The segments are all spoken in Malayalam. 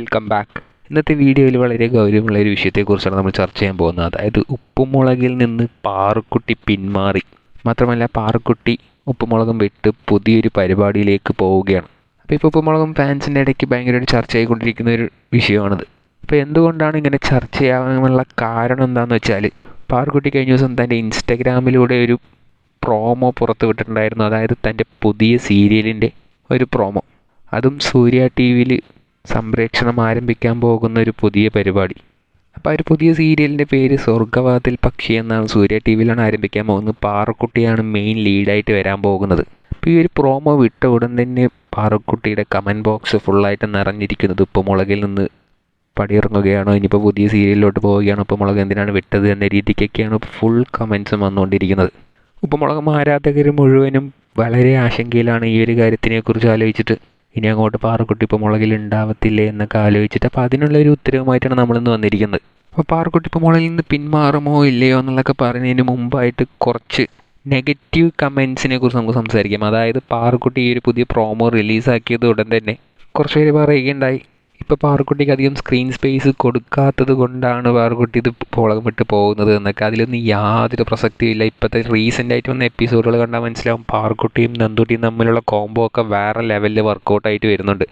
വെൽക്കം ബാക്ക് ഇന്നത്തെ വീഡിയോയിൽ വളരെ ഗൗരവമുള്ള ഒരു വിഷയത്തെക്കുറിച്ചാണ് നമ്മൾ ചർച്ച ചെയ്യാൻ പോകുന്നത്. അതായത് ഉപ്പുമുളകിൽ നിന്ന് പാറുക്കുട്ടി പിന്മാറി. മാത്രമല്ല പാറുക്കുട്ടി ഉപ്പുമുളകും വിട്ട് പുതിയൊരു പരിപാടിയിലേക്ക് പോവുകയാണ്. അപ്പോൾ ഇപ്പോൾ ഉപ്പുമുളകും ഫാൻസിന്റെ ഇടയ്ക്ക് ഭയങ്കരമായിട്ട് ചർച്ച ആയിക്കൊണ്ടിരിക്കുന്ന ഒരു വിഷയമാണിത്. അപ്പോൾ എന്തുകൊണ്ടാണ് ഇങ്ങനെ ചർച്ച ചെയ്യാനുള്ള കാരണം എന്താണെന്ന് വെച്ചാൽ പാറുക്കുട്ടി കഴിഞ്ഞ ദിവസം തന്റെ ഇൻസ്റ്റഗ്രാമിലൂടെ ഒരു പ്രോമോ പുറത്ത് വിട്ടിട്ടുണ്ടായിരുന്നു. അതായത് തന്റെ പുതിയ സീരിയലിന്റെ ഒരു പ്രോമോ അതും സൂര്യ ടി വിയിൽ സംപ്രേക്ഷണം ആരംഭിക്കാൻ പോകുന്ന ഒരു പുതിയ പരിപാടി. അപ്പോൾ ഒരു പുതിയ സീരിയലിന്റെ പേര് സ്വർഗവാതിൽ പക്ഷി എന്നാണ് സൂര്യ ടി വിയിലാണ് ആരംഭിക്കാൻ പോകുന്നത്. പാറക്കുട്ടിയാണ് മെയിൻ ലീഡായിട്ട് വരാൻ പോകുന്നത്. അപ്പോൾ ഈ ഒരു പ്രോമോ വിട്ട ഉടൻ തന്നെ പാറക്കുട്ടിയുടെ കമന്റ് ബോക്സ് ഫുള്ളായിട്ട് നിറഞ്ഞിരിക്കുന്നത് ഇപ്പോൾ മുളകിൽ നിന്ന് പടിയിറങ്ങുകയാണോ? ഇനിയിപ്പോൾ പുതിയ സീരിയലിലോട്ട് പോവുകയാണോ? ഇപ്പോൾ മുളക് എന്തിനാണ് വിട്ടത് എന്ന രീതിക്കൊക്കെയാണ് ഫുൾ കമൻസും വന്നുകൊണ്ടിരിക്കുന്നത്. ഉപ്പുമുളകം ആരാധകർ മുഴുവനും വളരെ ആശങ്കയിലാണ് ഈ ഒരു കാര്യത്തിനെക്കുറിച്ച് ആലോചിച്ചിട്ട്. ഇനി അങ്ങോട്ട് പാറക്കുട്ടി ഇപ്പോൾ മുളകിൽ ഉണ്ടാവത്തില്ലേ എന്നൊക്കെ ആലോചിച്ചിട്ട് അപ്പോൾ അതിനുള്ള ഒരു ഉത്തരവുമായിട്ടാണ് നമ്മളിന്ന് വന്നിരിക്കുന്നത്. അപ്പോൾ പാറക്കുട്ടി ഇപ്പോൾ മുളകിൽ നിന്ന് പിന്മാറുമോ ഇല്ലയോ എന്നുള്ളതൊക്കെ പറയുന്നതിന് മുമ്പായിട്ട് കുറച്ച് നെഗറ്റീവ് കമൻസിനെ കുറിച്ച് നമുക്ക് സംസാരിക്കാം. അതായത് പാറക്കുട്ടി ഈ ഒരു പുതിയ പ്രോമോ റിലീസാക്കിയത് ഉടൻ തന്നെ കുറച്ച് പേര് പറയുകയുണ്ടായി. ഇപ്പോൾ പാറക്കുട്ടിക്ക് അധികം സ്ക്രീൻ സ്പേസ് കൊടുക്കാത്തത് കൊണ്ടാണ് പാറക്കുട്ടി ഇത് പുളകം വിട്ട് പോകുന്നത് എന്നൊക്കെ. അതിലൊന്നും യാതൊരു പ്രസക്തിയും ഇല്ല. ഇപ്പോഴത്തെ റീസെന്റ് ആയിട്ട് വന്ന എപ്പിസോഡുകൾ കണ്ടാൽ മനസ്സിലാവും പാറക്കുട്ടിയും നന്ദുട്ടിയും തമ്മിലുള്ള കോംബോ ഒക്കെ വേറെ ലെവലിൽ വർക്കൗട്ടായിട്ട് വരുന്നുണ്ട്.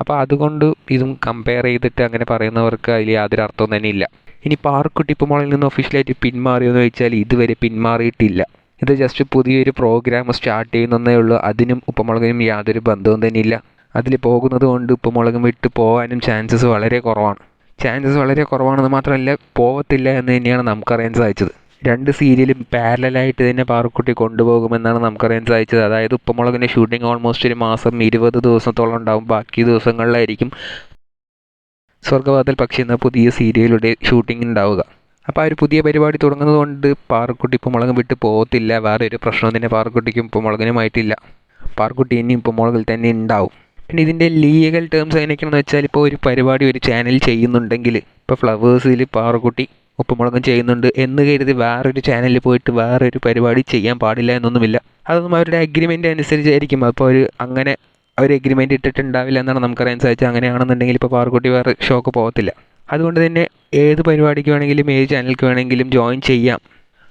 അപ്പോൾ അതുകൊണ്ട് ഇതും കമ്പയർ ചെയ്തിട്ട് അങ്ങനെ പറയുന്നവർക്ക് അതിൽ യാതൊരു അർത്ഥവും തന്നെ ഇല്ല. ഇനി പാറക്കുട്ടി ഇപ്പോൾ മുകളിൽ നിന്ന് ഒഫീഷ്യലായിട്ട് പിന്മാറിയെന്ന് ചോദിച്ചാൽ ഇതുവരെ പിന്മാറിയിട്ടില്ല. ഇത് ജസ്റ്റ് പുതിയൊരു പ്രോഗ്രാം സ്റ്റാർട്ട് ചെയ്യുന്നതേ ഉള്ളൂ. അതിനും ഉപ്പമുളകിനും യാതൊരു ബന്ധവും തന്നെ ഇല്ല. അതിൽ പോകുന്നത് കൊണ്ട് ഇപ്പോൾ മുളകും വിട്ട് പോകാനും ചാൻസസ് വളരെ കുറവാണ്. ചാൻസസ് വളരെ കുറവാണെന്ന് മാത്രമല്ല പോവത്തില്ല എന്ന് തന്നെയാണ് നമുക്കറിയാൻ സാധിച്ചത്. രണ്ട് സീരിയലും പാരലായിട്ട് തന്നെ പാറക്കുട്ടി കൊണ്ടുപോകുമെന്നാണ് നമുക്കറിയാൻ സാധിച്ചത്. അതായത് ഉപ്പുമുളകിന്റെ ഷൂട്ടിംഗ് ഓൾമോസ്റ്റ് ഒരു മാസം ഇരുപത് ദിവസത്തോളം ഉണ്ടാവും. ബാക്കി ദിവസങ്ങളിലായിരിക്കും സ്വർഗവാതൽ പക്ഷി എന്ന പുതിയ സീരിയലുടെ ഷൂട്ടിംഗ് ഉണ്ടാവുക. അപ്പോൾ ആ ഒരു പുതിയ പരിപാടി തുടങ്ങുന്നത് കൊണ്ട് പാറക്കുട്ടി ഉപ്പുമുളകും വിട്ട് പോകത്തില്ല വേറെ ഒരു പ്രശ്നം തന്നെ പാറക്കുട്ടിക്കും ഉപ്പുമുളകിനുമായിട്ടില്ല പാറക്കുട്ടി ഇനി ഉപ്പുമുളകിൽ തന്നെ ഉണ്ടാവും. പിന്നെ ഇതിന്റെ ലീഗൽ ടേംസ് എങ്ങനെയൊക്കെയാണെന്ന് വെച്ചാൽ ഇപ്പോൾ ഒരു പരിപാടി ഒരു ചാനൽ ചെയ്യുന്നുണ്ടെങ്കിൽ ഇപ്പോൾ ഫ്ലവേഴ്സിൽ പാറക്കുട്ടി ഉപ്പുമുളകും ചെയ്യുന്നുണ്ട് എന്ന് കരുതി വേറൊരു ചാനലിൽ പോയിട്ട് വേറൊരു പരിപാടി ചെയ്യാൻ പാടില്ല എന്നൊന്നുമില്ല. അതൊന്നും അവരുടെ അഗ്രിമെന്റ് അനുസരിച്ചായിരിക്കും. അപ്പോൾ ഒരു അങ്ങനെ അവർ എഗ്രിമെന്റ് ഇട്ടിട്ടുണ്ടാവില്ല എന്നാണ് നമുക്കറിയാൻ സാധിച്ചത്. അങ്ങനെയാണെന്നുണ്ടെങ്കിൽ ഇപ്പോൾ പാറക്കുട്ടി വേറെ ഷോക്ക് പോകത്തില്ല. അതുകൊണ്ട് തന്നെ ഏത് പരിപാടിക്ക് വേണമെങ്കിലും ഏത് ചാനലിക്ക് വേണമെങ്കിലും ജോയിൻ ചെയ്യാം.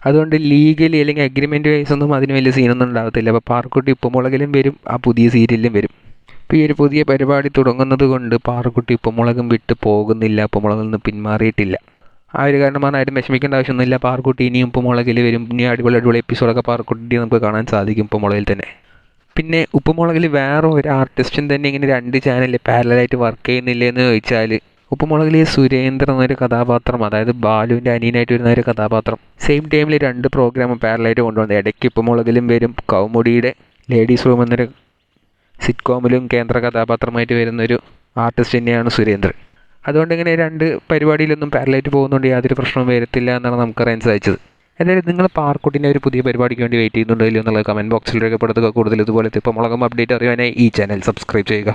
അതുകൊണ്ട് ലീഗലി അല്ലെങ്കിൽ അഗ്രിമെന്റ് വൈസ് ഒന്നും അതിന് വലിയ സീനൊന്നും ഉണ്ടാകത്തില്ല. അപ്പോൾ പാറക്കുട്ടി ഉപ്പുമുളകിലും വരും ആ പുതിയ സീരിയലിലും വരും. ഇപ്പോൾ ഈ ഒരു പുതിയ പരിപാടി തുടങ്ങുന്നത് കൊണ്ട് പാറക്കുട്ടി ഉപ്പുമുളകും വിട്ട് പോകുന്നില്ല. ഉപ്പുമുളകിൽ നിന്ന് പിന്മാറിയിട്ടില്ല. ആ ഒരു കാരണമാണ് ആരും വിഷമിക്കേണ്ട ആവശ്യമൊന്നുമില്ല. പാറക്കുട്ടി ഇനിയും ഉപ്പുമുളകിൽ വരും. ഇനി അടിപൊളി അടിപൊളി എപ്പിസോഡൊക്കെ പാറക്കുട്ടി നമുക്ക് കാണാൻ സാധിക്കും ഉപ്പുമുളകിൽ തന്നെ. പിന്നെ ഉപ്പുമുളകിൽ വേറെ ഒരു ആർട്ടിസ്റ്റും തന്നെ ഇങ്ങനെ രണ്ട് ചാനലിൽ പാരലായിട്ട് വർക്ക് ചെയ്യുന്നില്ല എന്ന് ചോദിച്ചാൽ ഉപ്പുമുളകിൽ സുരേന്ദ്രൻ എന്നൊരു കഥാപാത്രം അതായത് ബാലുവിന്റെ അനിയനായിട്ട് വരുന്ന ഒരു കഥാപാത്രം. സെയിം ടൈമിൽ രണ്ട് പ്രോഗ്രാം പാരലായിട്ട് കൊണ്ടുവന്നത് ഇടയ്ക്ക് ഉപ്പുമുളകിലും വരും. കൗമുടിയുടെ ലേഡീസ് റൂം എന്നൊരു സിറ്റ്കോമിലും കേന്ദ്ര കഥാപാത്രമായിട്ട് വരുന്നൊരു ആർട്ടിസ്റ്റ് തന്നെയാണ് സുരേന്ദ്രൻ. അതുകൊണ്ട് ഇങ്ങനെ രണ്ട് പരിപാടിയിലൊന്നും പാരലായിട്ട് പോകുന്നുണ്ട് യാതൊരു പ്രശ്നവും വരത്തില്ല എന്നാണ് നമുക്കറിയാൻ സാധിച്ചത്. എന്തായാലും നിങ്ങൾ പാർക്കുട്ടിന്റെ ഒരു പുതിയ പരിപാടിക്ക് വേണ്ടി വെയിറ്റ് ചെയ്യുന്നുണ്ടല്ലോ എന്നുള്ളത് എന്നുള്ള കമന്റ് ബോക്സിൽ രേഖപ്പെടുത്തുക. കൂടുതൽ ഇതുപോലത്തെ ഇപ്പോൾ മുളകം അപ്ഡേറ്റ് അറിയാനായി ഈ ചാനൽ സബ്സ്ക്രൈബ് ചെയ്യുക.